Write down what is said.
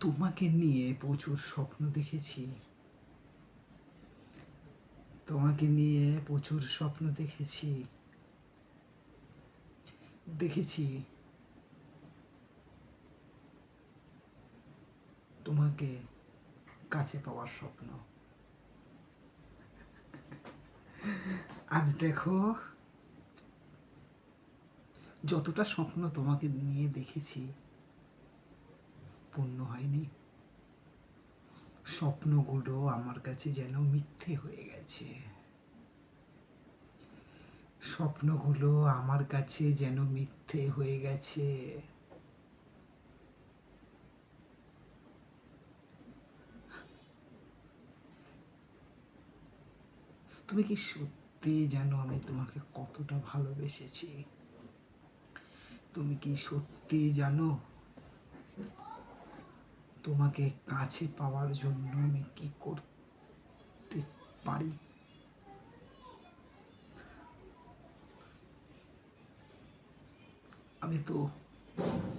তোমাকে নিয়ে প্রচুর স্বপ্ন দেখেছি। তোমাকে নিয়ে প্রচুর স্বপ্ন দেখেছি। দেখেছি। তোমাকে কাছে পাওয়ার স্বপ্ন। আজ দেখো, যতটা স্বপ্ন তোমাকে নিয়ে দেখেছি পূর্ণ হয়নি। স্বপ্নগুলো আমার কাছে যেন মিথ্যে হয়ে গেছে। স্বপ্নগুলো আমার কাছে যেন মিথ্যে হয়ে গেছে। তুমি কি সত্যি জানো আমি তোমাকে কতটা ভালোবেসেছি? তুমি কি সত্যি জানো তোমাকে কাছে পাওয়ার জন্য আমি কি করতে পারি? আমি তো